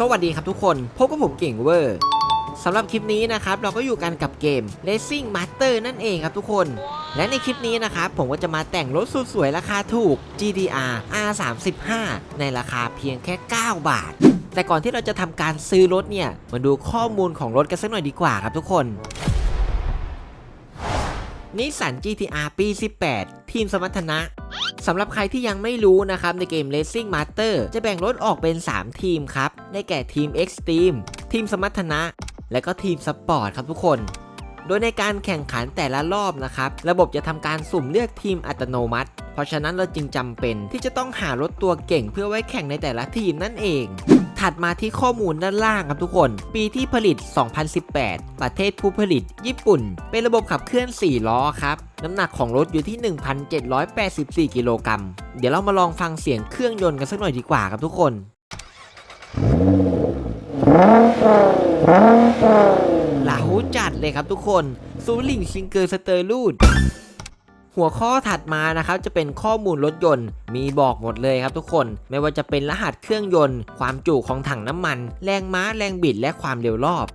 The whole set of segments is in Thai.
สวัสดีครับทุกคน พบกับผมเก่งเวอร์สำหรับคลิปนี้นะครับเราก็อยู่กันกับเกม Racing Master นั่นเองครับทุกคน และในคลิปนี้นะครับผมก็จะมาแต่งรถสุดสวยราคาถูก GDR R35 ในราคาเพียงแค่ 9 บาท แต่ก่อนที่เราจะทำการซื้อรถเนี่ย มาดูข้อมูลของรถกันสักหน่อยดีกว่าครับทุกคน นิสสัน GTR ปี 18 ทีมสมรรถนะสำหรับใครที่ยังไม่รู้นะครับ ในเกม Racing Master จะแบ่งรถออกเป็น 3 ทีมครับ ได้แก่ทีม Extreme ทีมสมรรถนะ และก็ทีมสปอร์ตครับทุกคน โดยในการแข่งขันแต่ละรอบนะครับ ระบบจะทำการสุ่มเลือกทีมอัตโนมัติ เพราะฉะนั้นเราจึงจำเป็นที่จะต้องหารถตัวเก่งเพื่อไว้แข่งในแต่ละทีมนั่นเอง ถัดมาที่ข้อมูลด้านล่างครับทุกคน ปีที่ผลิต 2018 ประเทศผู้ผลิต ญี่ปุ่น เป็นระบบขับเคลื่อน 4 ล้อครับ น้ำหนักของรถอยู่ที่ 1,784 กิโลกรัม เดี๋ยวเรามาลองฟังเสียงเครื่องยนต์กันสักหน่อยดีกว่าครับทุกคนหลาหูจัดเลยครับทุกคนซูลิงซิงเกอร์สเตอร์ลูด หัวข้อถัดมานะครับจะเป็นข้อมูลรถยนต์ มีบอกหมดเลยครับทุกคน ไม่ว่าจะเป็นรหัสเครื่องยนต์ ความจุของถังน้ำมัน แรงม้าแรงบิดและความเร็วรอบ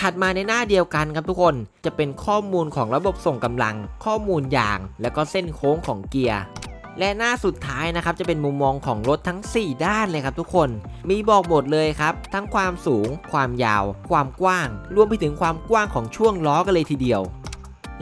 ถัดมาในหน้าเดียวกันครับทุกคน จะเป็นข้อมูลของระบบส่งกำลัง ข้อมูลยาง และก็เส้นโค้งของเกียร์และหน้าสุดท้ายนะครับจะเป็นมุมมองของรถทั้ง 4 ด้านเลยครับทุกคน มีบอกหมดเลยครับ ทั้งความสูง ความยาว ความกว้าง รวมไปถึงความกว้างของช่วงล้อกันเลยทีเดียว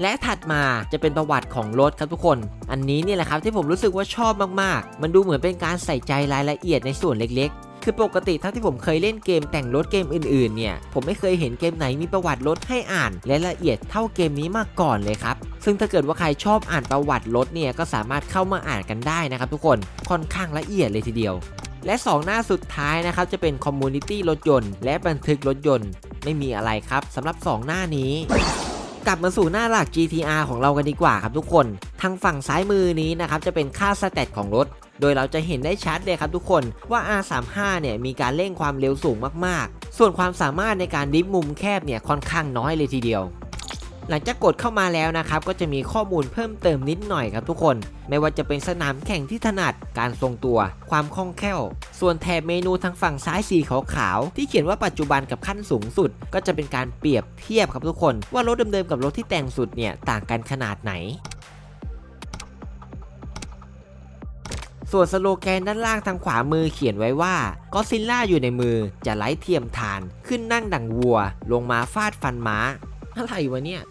และถัดมาจะเป็นประวัติของรถครับทุกคน อันนี้เนี่ยแหละครับที่ผมรู้สึกว่าชอบมากๆ มันดูเหมือนเป็นการใส่ใจรายละเอียดในส่วนเล็กๆ คือปกติเท่าที่ผมเคยเล่นเกมแต่งรถเกมอื่นๆ เนี่ย ผมไม่เคยเห็นเกมไหนมีประวัติรถให้อ่านและละเอียดเท่าเกมนี้มาก่อนเลยครับ ซึ่งถ้าเกิดว่าใครชอบอ่านประวัติรถเนี่ยก็สามารถเข้ามาอ่านกันได้นะครับทุกคน ค่อนข้างละเอียดเลยทีเดียว และ 2 หน้าสุดท้ายนะครับจะเป็นคอมมูนิตี้รถยนต์และบันทึกรถยนต์ ไม่มีอะไรครับสำหรับ 2 หน้านี้ กลับมาสู่หน้าหลัก GTR ของเรากันดีกว่าครับทุกคน ทางฝั่งซ้ายมือนี้นะครับจะเป็นค่าสเตตของรถ โดยเราจะเห็นได้ชัดเลยครับทุกคนว่า R35 เนี่ยมีการเร่งความเร็วสูงมากๆ ส่วนความสามารถในการดิฟมุมแคบเนี่ยค่อนข้างน้อยเลยทีเดียว หลังจากกดเข้ามาแล้วนะครับก็จะมีข้อมูลเพิ่มเติมนิดหน่อยครับทุกคน ไม่ว่าจะเป็นสนามแข่งที่ถนัดการทรงตัว ความคล่องแคล่ว ส่วนแถบเมนูทางฝั่งซ้ายสีขาวๆที่เขียนว่าปัจจุบันกับขั้นสูงสุด ก็จะเป็นการเปรียบเทียบครับทุกคน ว่ารถเดิมๆกับรถที่แต่งสุดเนี่ยต่างกันขนาดไหนส่วนสโลแกนด้านล่างทางขวามือเขียนไว้ว่าก็ซิลล่าอยู่ในมือจะไล่เทียมทาน ขึ้นนั่งดังวัว ลงมาฟาดฟันม้า อะไรวะเนี่ย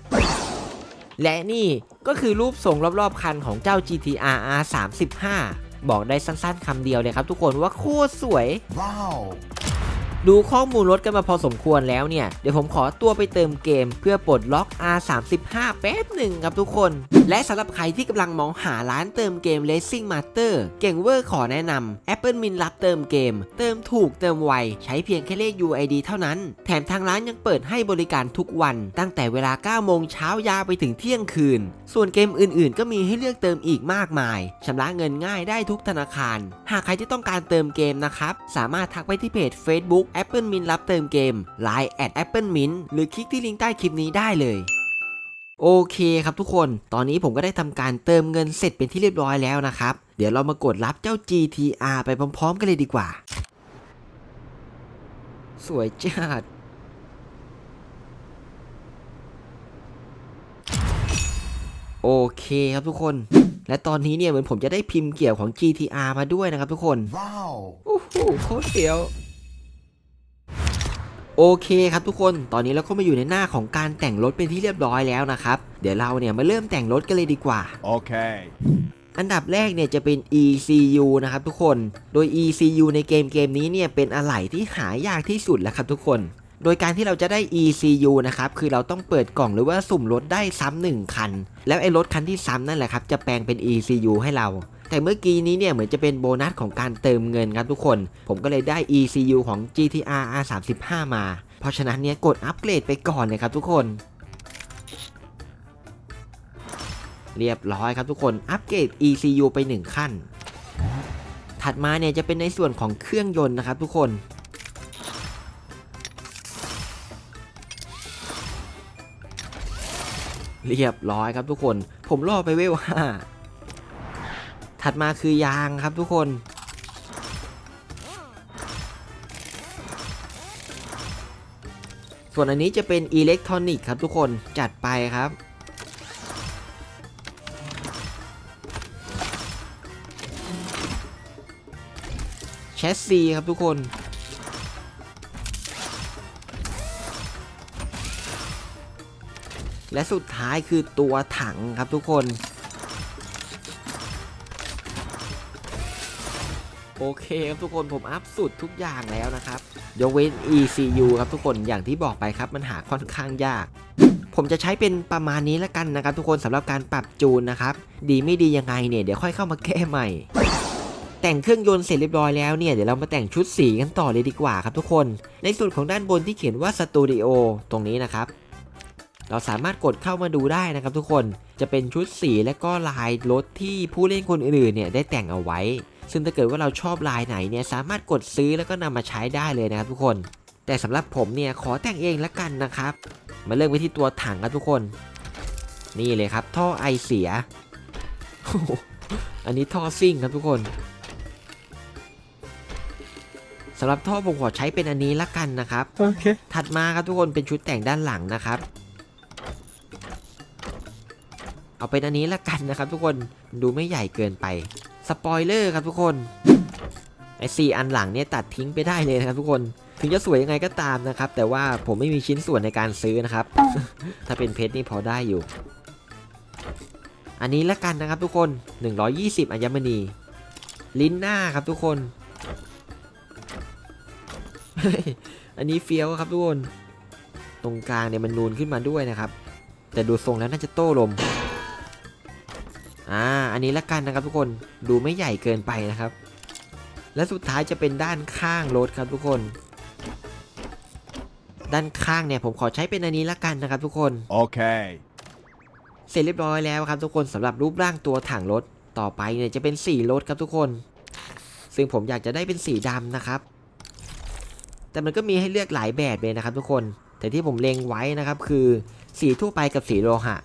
และนี่ก็คือรูปทรงรอบๆคันของเจ้า GTR R35 บอกได้สั้นๆคำเดียวเลยครับทุกคนว่าโคตรสวย Wow. ดูข้อมูลรถกันมาพอสมควรแล้วเนี่ย เดี๋ยวผมขอตัวไปเติมเกมเพื่อปลดล็อก R35 แป๊บหนึ่งครับทุกคน และสำหรับใครที่กำลังมองหาร้านเติมเกม Racing Master เก่งเวอร์ขอแนะนำ Apple Min รับเติมเกม เติมถูกเติมไว ใช้เพียงแค่เลข UID เท่านั้น แถมทางร้านยังเปิดให้บริการทุกวัน ตั้งแต่เวลา 9 โมงเช้ายาวไปถึงเที่ยงคืน ส่วนเกมอื่นๆ ก็มีให้เลือกเติมอีกมากมายชำระเงินง่ายได้ทุกธนาคาร หากใครที่ต้องการเติมเกมนะครับสามารถทักไปที่เพจ Facebook Apple Min รับเติมเกม Line at Apple Min หรือคลิกที่ลิงก์ใต้คลิปนี้ได้เลยโอเคครับทุกคน ตอนนี้ผมก็ได้ทำการเติมเงินเสร็จเป็นที่เรียบร้อยแล้วนะครับ เดี๋ยวเรามากดรับเจ้า GTR ไปพร้อมๆกันเลยดีกว่า สวยจัด โอเคครับทุกคน และตอนนี้เนี่ยเหมือนผมจะได้พิมพ์เกี่ยวของ GTR มาด้วยนะครับทุกคน Wow. โอ้โหโคตรเฟี้ยว โอเคครับทุกคนตอนนี้เราก็มาอยู่ในหน้าของการแต่งรถเป็นที่เรียบร้อยแล้วนะครับ เดี๋ยวเราเนี่ยมาเริ่มแต่งรถกันเลยดีกว่า Okay. อันดับแรกเนี่ยจะเป็น ECU นะครับทุกคน โดย ECU ในเกมเกมนี้เนี่ยเป็นอะไหล่ที่หายากที่สุดแล้วครับทุกคน โดยการที่เราจะได้ ECU นะครับคือเราต้องเปิดกล่องหรือว่าสุ่มรถได้ซ้ำหนึ่งคัน แล้วไอ้รถคันที่ซ้ำนั่นแหละครับจะแปลงเป็น ECU ให้เรา แต่เมื่อกี้นี้เนี่ยเหมือนจะเป็นโบนัสของการเติมเงินครับทุกคน ผมก็เลยได้ ECU ของ GTR R35 มา เพราะฉะนั้นเนี่ยกดอัปเกรดไปก่อนเลยครับทุกคน เรียบร้อยครับทุกคนอัปเกรด ECU ไป 1 ขั้น ถัดมาเนี่ยจะเป็นในส่วนของเครื่องยนต์นะครับทุกคนเรียบร้อยครับทุกคน ผมล่อไปเวลห้า ถัดมาคือยางครับทุกคนส่วนอันนี้จะเป็นอิเล็กทรอนิกส์ครับทุกคนจัดไปครับ แชสซีครับทุกคน และสุดท้ายคือตัวถังครับทุกคน โอเคครับทุกคนผมอัพสุดทุกอย่างแล้วนะครับยกเว้น ECU ครับทุกคนอย่างที่บอกไปครับมันหาค่อนข้างยาก ผมจะใช้เป็นประมาณนี้แล้วกันนะครับ ทุกคนสำหรับการปรับจูนนะครับ ดีไม่ดียังไงเนี่ยเดี๋ยวค่อยเข้ามาแก้ใหม่ แต่งเครื่องยนต์เสร็จเรียบร้อยแล้วเนี่ยเดี๋ยวเรามาแต่งชุดสีกันต่อเลยดีกว่าครับทุกคน ในส่วนของด้านบนที่เขียนว่าสตูดิโอตรงนี้นะครับเราสามารถกดเข้ามาดูได้นะครับทุกคนจะเป็นชุดสีและก็ลายรถที่ผู้เล่นคนอื่นๆเนี่ยได้แต่งเอาไว้ ซึ่งถ้าเกิดว่าเราชอบลายไหนเนี่ยสามารถกดซื้อแล้วก็นำมาใช้ได้เลยนะครับทุกคน แต่สำหรับผมเนี่ยขอแต่งเองละกันนะครับ มาเริ่มไปที่ตัวถังครับทุกคน นี่เลยครับ ท่อไอเสียโอ้โหอันนี้ท่อซิ่งครับทุกคนสำหรับท่อผมขอใช้เป็นอันนี้ละกันนะครับ Okay. ถัดมาครับทุกคนเป็นชุดแต่งด้านหลังนะครับ เอาเป็นอันนี้ละกันนะครับ ทุกคนดูไม่ใหญ่เกินไป สปอยเลอร์ครับทุกคนไอ้สี่อันหลังเนี่ยตัดทิ้งไปได้เลยนะครับทุกคนถึงจะสวยยังไงก็ตามนะครับ แต่ว่าผมไม่มีชิ้นส่วนในการซื้อนะครับ ถ้าเป็นเพชรนี่พอได้อยู่ อันนี้ละกันนะครับทุกคน 120 อัญมณี ลิ้นหน้าครับทุกคน อันนี้เฟี้ยวครับทุกคน ตรงกลางเนี่ยมันนูนขึ้นมาด้วยนะครับ แต่ดูทรงแล้วน่าจะโต้ลม อ่าอันนี้ละกันนะครับทุกคนดูไม่ใหญ่เกินไปนะครับ และสุดท้ายจะเป็นด้านข้างรถครับทุกคน ด้านข้างเนี่ยผมขอใช้เป็นอันนี้ละกันนะครับทุกคน Okay. เสร็จเรียบร้อยแล้วครับทุกคนสำหรับรูปร่างตัวถังรถต่อไปเนี่ยจะเป็นสีรถครับทุกคน ซึ่งผมอยากจะได้เป็นสีดำนะครับ แต่มันก็มีให้เลือกหลายแบบเลยนะครับทุกคน แต่ที่ผมเล็งไว้นะครับคือสีทั่วไปกับสีโลหะ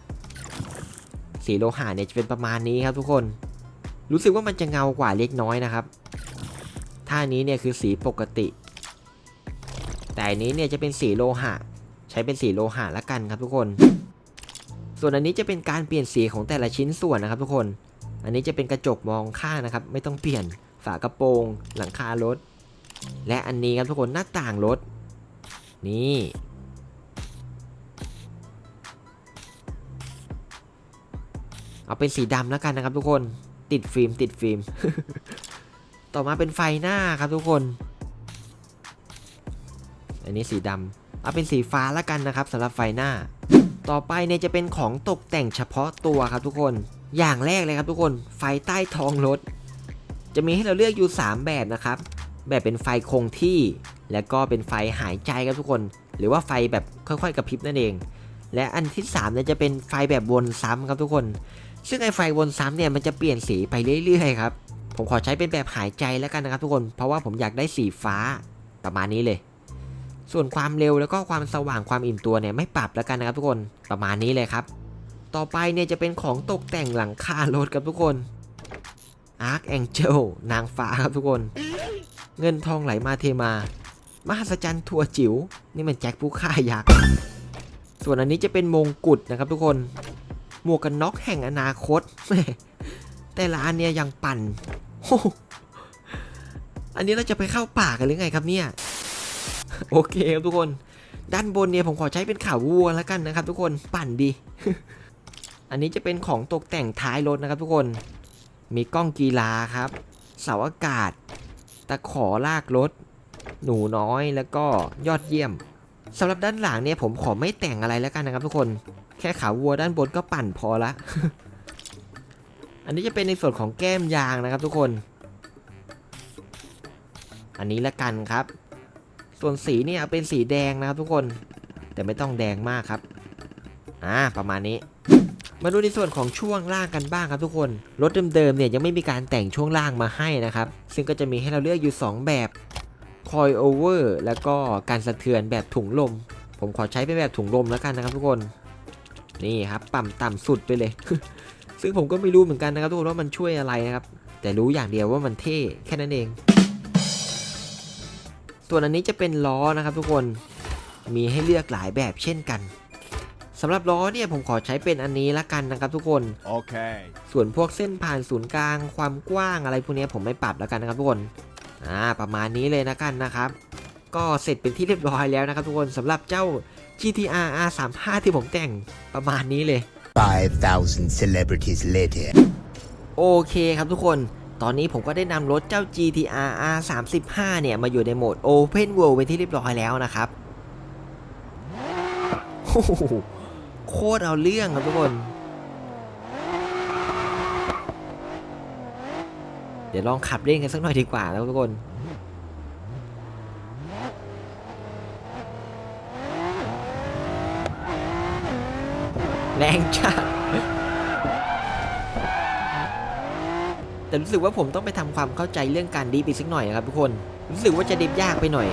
สีโลหะเนี่ยจะเป็นประมาณนี้ครับทุกคน รู้สึกว่ามันจะเงากว่าเล็กน้อยนะครับท่านี้เนี่ยคือสีปกติ แต่อันนี้เนี่ยจะเป็นสีโลหะ ใช้เป็นสีโลหะละกันครับทุกคน ส่วนอันนี้จะเป็นการเปลี่ยนสีของแต่ละชิ้นส่วนนะครับทุกคน อันนี้จะเป็นกระจกมองข้างนะครับ ไม่ต้องเปลี่ยนฝากระโปรง หลังคารถ และอันนี้ครับทุกคนหน้าต่างรถ นี่ เอาเป็นสีดำแล้วกันนะครับทุกคน ติดฟิล์มติดฟิล์ม ต่อมาเป็นไฟหน้าครับทุกคน อันนี้สีดำเอาเป็นสีฟ้าแล้วกันนะครับสำหรับไฟหน้า ต่อไปเนี่ยจะเป็นของตกแต่งเฉพาะตัวครับทุกคน อย่างแรกเลยครับทุกคน ไฟใต้ท้องรถ จะมีให้เราเลือกอยู่ 3 แบบนะครับ แบบเป็นไฟคงที่ แล้วก็เป็นไฟหายใจครับทุกคน หรือว่าไฟแบบค่อยๆกระพริบนั่นเองและอันที่3เนี่ยจะเป็นไฟแบบวนซ้ำครับทุกคน ซึ่งไอไฟวนซ้ำเนี่ยมันจะเปลี่ยนสีไปเรื่อยๆครับผมขอใช้เป็นแบบหายใจแล้วกันนะครับทุกคน เพราะว่าผมอยากได้สีฟ้าประมาณนี้เลย ส่วนความเร็วแล้วก็ความสว่างความอิ่มตัวเนี่ยไม่ปรับแล้วกันนะครับทุกคนประมาณนี้เลยครับ ต่อไปเนี่ยจะเป็นของตกแต่งหลังคารถครับทุกคน Arc Angel นางฟ้าครับทุกคน เงินทองไหลมาเทมา มหัศจรรย์ทัวจิ๋วนี่มันแจ็คผู้ฆ่ายักษ์ส่วนอันนี้จะเป็นมงกุฎนะครับทุกคน หมวกกันน็อกแห่งอนาคต แต่ละอันเนี่ยยังปั่น อันนี้เราจะไปเข้าป่ากันหรือไงครับเนี่ย โอเคครับทุกคน ด้านบนเนี่ยผมขอใช้เป็นข่าววัวแล้วกันนะครับ ทุกคนปั่นดี อันนี้จะเป็นของตกแต่งท้ายรถนะครับ ทุกคน มีกล้องกีฬาครับ เสาอากาศ ตะขอลากรถ หนูน้อยแล้วก็ยอดเยี่ยมสำหรับด้านหลังเนี่ยผมขอไม่แต่งอะไรแล้วกันนะครับทุกคน แค่ขาวัวด้านบนก็ปั่นพอละ อันนี้จะเป็นในส่วนของแก้มยางนะครับทุกคน อันนี้ละกันครับ ส่วนสีเนี่ยเป็นสีแดงนะครับทุกคน แต่ไม่ต้องแดงมากครับ อ่า ประมาณนี้ มาดูในส่วนของช่วงล่างกันบ้างครับทุกคน รถเดิมๆเนี่ยยังไม่มีการแต่งช่วงล่างมาให้นะครับ ซึ่งก็จะมีให้เราเลือกอยู่ 2 แบบคอยโอเวอร์แล้วก็การสะเทือนแบบถุงลม ผมขอใช้เป็นแบบถุงลมแล้วกันนะครับทุกคน นี่ครับปั่มต่ำสุดไปเลย ซึ่งผมก็ไม่รู้เหมือนกันนะครับทุกคนว่ามันช่วยอะไรนะครับ แต่รู้อย่างเดียวว่ามันเท่แค่นั้นเอง ส่วนอันนี้จะเป็นล้อนะครับทุกคนมีให้เลือกหลายแบบเช่นกันสำหรับล้อเนี่ยผมขอใช้เป็นอันนี้ละกันนะครับทุกคน Okay. ส่วนพวกเส้นผ่านศูนย์กลาง ความกว้างอะไรพวกเนี้ยผมไม่ปรับแล้วกันนะครับทุกคนอ่าประมาณนี้เลยนะกันนะครับ ก็เสร็จเป็นที่เรียบร้อยแล้วนะครับทุกคนสำหรับเจ้า GTR R35 ที่ผมแต่งประมาณนี้เลย 5,000 celebrities later. โอเคครับทุกคน ตอนนี้ผมก็ได้นำรถเจ้า GTR R35 เนี่ย มาอยู่ในโหมด Open World เป็นที่เรียบร้อยแล้วนะครับโอ้โหโคตรเอาเรื่องครับทุกคน เดี๋ยวลองขับเล่นกันสักหน่อยดีกว่าแล้วทุกคน แรงจัดแต่รู้สึกว่าผมต้องไปทำความเข้าใจเรื่องการดิฟอีกสักหน่อยนะครับทุกคน รู้สึกว่าจะดิฟยากไปหน่อย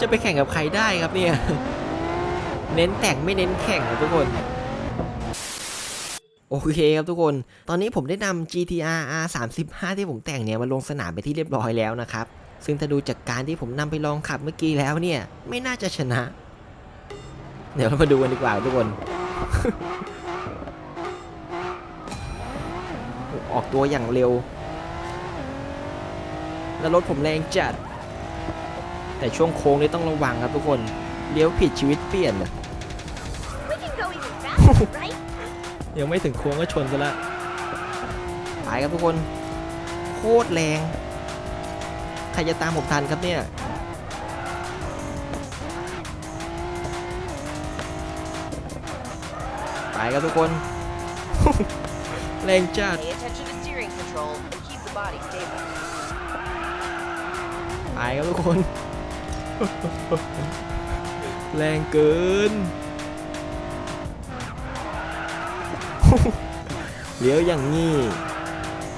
จะไปแข่งกับใครได้ครับเนี่ย เน้นแต่งไม่เน้นแข่งครับทุกคนโอเคครับทุกคน ตอนนี้ผมได้นำ GTR R35 ที่ผมแต่งเนี่ยมาลงสนามไปที่เรียบร้อยแล้วนะครับ ซึ่งถ้าดูจากการที่ผมนำไปลองขับเมื่อกี้แล้วเนี่ย ไม่น่าจะชนะ เดี๋ยวเรามาดูกันดีกว่าทุกคน ออกตัวอย่างเร็ว แล้วรถผมแรงจัด แต่ช่วงโค้งนี่ต้องระวังครับทุกคน เลี้ยวผิดชีวิตเปลี่ยนยังไม่ถึงโค้งก็ชนซะละไปครับทุกคน โคตรแรง ใครจะตามผมทันครับเนี่ยไปครับทุกคน แรงจัด Pay attention to steering control and keep the body stable. ไปครับทุกคน แรงเกิน เลี้ยวอย่างงี้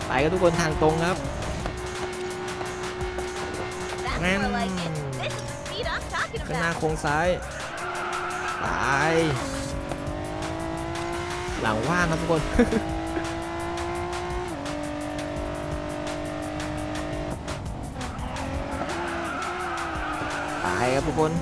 ไปครับทุกคนทางตรงครับ ข้างหน้าโค้งซ้ายตายหลังว่างครับทุกคนตายครับทุกคน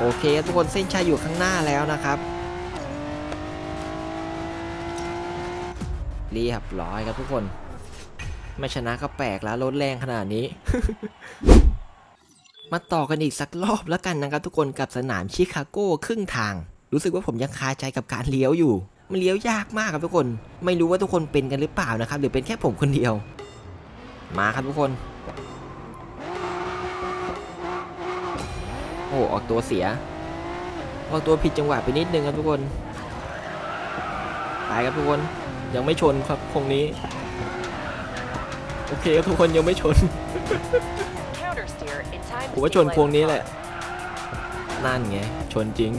โอเคครับทุกคนเส้นชัยอยู่ข้างหน้าแล้วนะครับเรียบร้อยครับทุกคน ไม่ชนะก็แปลกแล้วรถแรงขนาดนี้ มาต่อกันอีกสักรอบแล้วกันนะครับทุกคนกับสนามชิคาโก้ครึ่งทาง รู้สึกว่าผมยังคาใจกับการเลี้ยวอยู่ มันเลี้ยวยากมากครับทุกคน ไม่รู้ว่าทุกคนเป็นกันหรือเปล่านะครับ หรือเป็นแค่ผมคนเดียว มาครับทุกคน โอ้ออกตัวเสีย ออกตัวผิดจังหวะไปนิดนึงครับทุกคนไปครับทุกคนยังไม่ชนครับคงนี้ โอเคครับทุกคนยังไม่ชน ผมว่าชนพวงนี้แหละ นั่นไง ชนจริง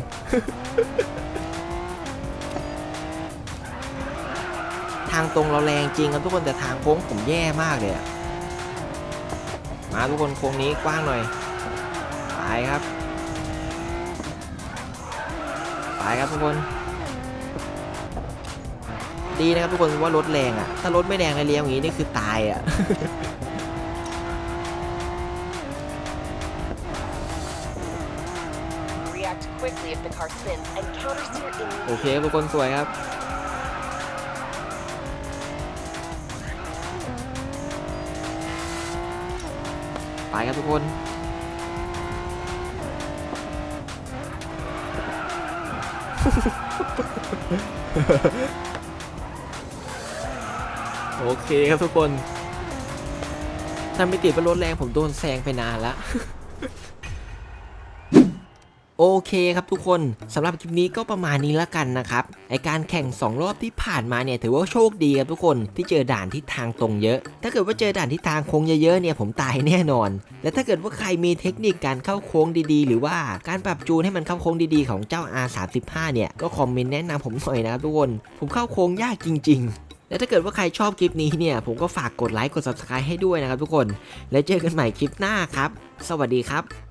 ทางตรงเราแรงจริงครับทุกคนแต่ทางโค้งผมแย่มากเลยมาทุกคนโค้งนี้กว้างหน่อย ไปครับ ไปครับทุกคน ดีนะครับทุกคนว่ารถแรงอะ่ะ ถ้ารถไม่แรงไอเลี้ยวอย่างนี้นี่คือตายอะ่ะ React quickly if the car spins and counter steer โอ in เคครับทุกคนสวยครับไปครับทุกคน โอเคครับทุกคน ถ้าไม่ติดเป็นรถแรงผมโดนแซงไปนานแล้ว โอเคครับทุกคนสำหรับคลิปนี้ก็ประมาณนี้ละกันนะครับไอการแข่ง 2 รอบที่ผ่านมาเนี่ยถือว่าโชคดีครับทุกคนที่เจอด่านที่ทางตรงเยอะ ถ้าเกิดว่าเจอด่านที่ทางโค้งเยอะๆเนี่ยผมตายแน่นอน และถ้าเกิดว่าใครมีเทคนิคการเข้าโค้งดีๆ หรือว่าการปรับจูนให้มันเข้าโค้งดีๆของเจ้า R35 เนี่ยก็คอมเมนต์แนะนำผมหน่อยนะครับทุกคนผมเข้าโค้งยากจริง ๆและถ้าเกิดว่าใครชอบคลิปนี้เนี่ย ผมก็ฝากกดไลค์กด subscribe ให้ด้วยนะครับทุกคน แล้วเจอกันใหม่คลิปหน้าครับ สวัสดีครับ